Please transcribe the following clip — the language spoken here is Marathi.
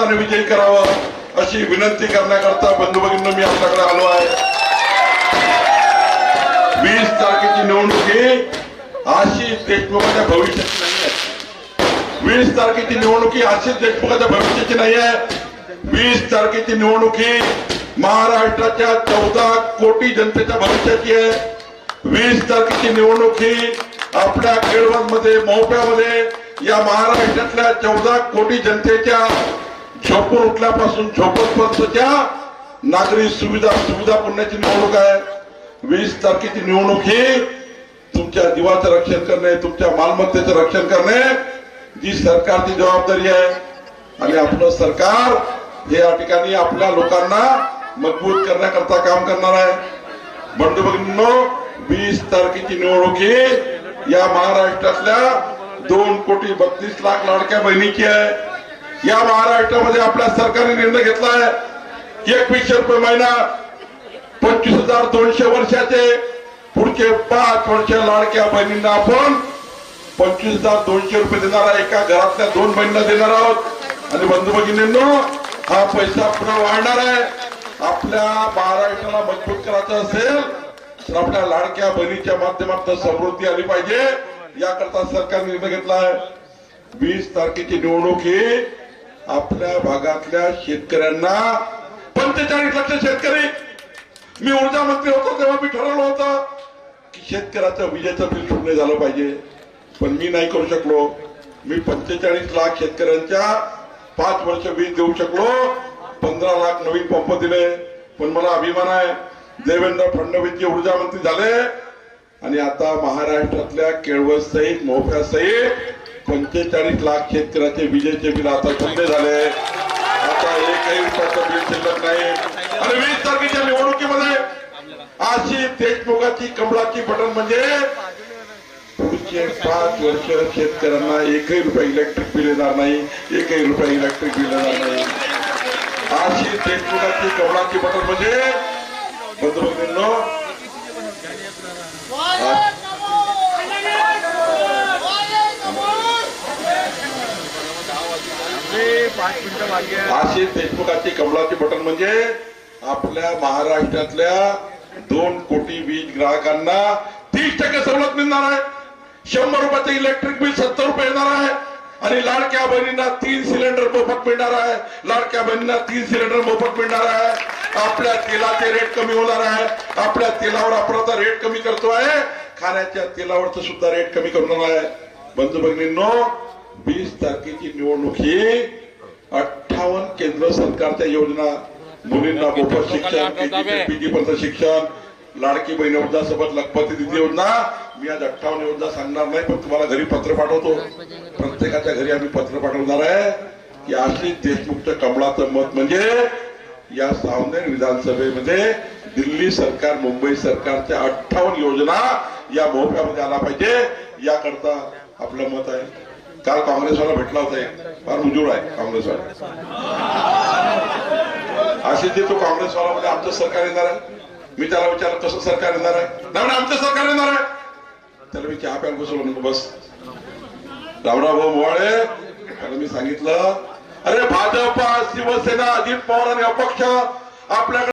मताने विजयी करावा अशी विनंती करण्याकरता बंधू भगिनी मी आपल्याकडे आलो आहे. वीस तारखेची निवडणूक ही आशिष देशमुखाच्या भविष्याची नाही आहे. वीस तारखेची निवडणूक ही आशिष देशमुखाच्या भविष्याची नाही आहे. वीस तारखेची निवडणूक ही महाराष्ट्राच्या चौदा कोटी जनतेच्या भविष्याची आहे. वीस तारखेची निवडणूक ही आपल्या केळवणमध्ये मोहप्यामध्ये या महाराष्ट्रातल्या चौदा कोटी जनतेच्या झोपून उठल्यापासून झोपतपर्यंतच्या नागरी सुविधा सुविधा पुरण्याची निवडणूक आहे. वीस तारखेची निवडणूक ही तुमच्या जीवाचं रक्षण करणे तुमच्या मालमत्तेचं रक्षण करणे जी सरकारची जबाबदारी आहे. आणि आपलं सरकार हे या ठिकाणी आपल्या लोकांना मजबूत करण्याकरता काम करणार आहे. बंधू भगिनींनो वीस तारखेची निवडणूक ही या महाराष्ट्रातल्या दोन कोटी बत्तीस लाख लाडक्या बहिणीची आहे. या महाराष्ट्रामध्ये आपल्या सरकारने निर्णय घेतला आहे. की एकवीसशे रुपये महिना पंचवीस हजार दोनशे वर्षाचे पुढचे पाच वर्ष लाडक्या बहिणींना आपण पंचवीस हजार दोनशे रुपये देणार आहे एका घरातल्या दोन बहिणींना देणार आहोत. आणि बंधू भगिनींनो हा पैसा पुन्हा वाढणार आहे. आपल्या महाराष्ट्राला मजबूत करायचं असेल तर आपल्या लाडक्या बहिणीच्या माध्यमातून समृद्धी आली पाहिजे. याकरता सरकारने निर्णय घेतला आहे. वीस तारखेची निवडणूक ही आपल्या भागातल्या शेतकऱ्यांना पंचेचाळीस लक्ष शेतकरी. मी ऊर्जा मंत्री होतो तेव्हा मी ठरवलं होतं की शेतकऱ्याचं विजेचं बिल शून्य झालं पाहिजे. पण मी नाही करू शकलो. मी पंचेचाळीस लाख शेतकऱ्यांच्या पाच वर्ष वीज देऊ शकलो. पंधरा लाख नवीन पंप दिले. पण मला अभिमान आहे. देवेंद्र फडणवीस ऊर्जा मंत्री झाले आणि आता महाराष्ट्रातल्या केळवसहित मोफ्यासहित मोफ्या सहित पंचेचाळीस लाख शेतकऱ्याचे विजेचे बिल आता शून्य झाले. आता एकही रुपयाचं बिल शिल्लक नाही. आणि वीस तारखेच्या निवडणुकीमध्ये अशी देशमुखाची कमळाची बटन म्हणजे पुढचे पाच वर्ष शेतकऱ्यांना एकही रुपये इलेक्ट्रिक बिल येणार नाही एकही रुपये इलेक्ट्रिक बिल येणार नाही. अशी देशमुखाची कमळाची बटन म्हणजे बंधू भगिनींनो आशिष देशमुखाची कमलाची बटन म्हणजे आपल्या महाराष्ट्रातल्या दोन कोटी वीज ग्राहकांना तीस टक्के सवलत मिळणार आहे. शंभर रुपयाचं इलेक्ट्रिक बिल सत्तर रुपये येणार आहे. आणि लाडक्या बहिणींना तीन सिलेंडर मोफत मिळणार आहे. लाडक्या बहिणींना तीन सिलेंडर मोफत मिळणार आहे. आपल्या तेलाचे रेट कमी होणार आहे. आपल्या तेलावर आपण आता रेट कमी करतो आहे खाण्याच्या तेलावरच सुद्धा रेट कमी करणार आहे. बंधू भगिनींनो वीस तारखेची निवडणूक ही अठ्ठावन्न केंद्र सरकारच्या योजना मुलींना मोफत शिक्षण शिक्षण लाडकी बहीण योजना सोबत लखपती दिदी योजना. मी आज अठ्ठावन्न योजना सांगणार नाही पण तुम्हाला घरी पत्र पाठवतो. प्रत्येकाच्या घरी आम्ही पत्र पाठवणार आहे की आशिष देशमुखचं कमळाचं मत म्हणजे या सावनेर विधानसभेमध्ये दिल्ली सरकार मुंबई सरकारच्या अठ्ठावन्न योजना या मोहफ्यामध्ये आला पाहिजे. याकरता आपलं मत आहे. काल काँग्रेसवाला भेटला होता एक. फार उजूळ आहे काँग्रेसवाला. अशीच जे तो काँग्रेसवाला म्हणजे आमचं सरकार येणार आहे. मी त्याला विचारलं कसं सरकार येणार आहे? नाही आमचं सरकार येणार आहे. त्याला मी चहा प्यायला बसवलं म्हणतो बस. रामराव भाऊ मोवाळे त्याला मी सांगितलं अरे भाजप शिवसेना अजित पवार आणि अपक्ष आपल्याकडे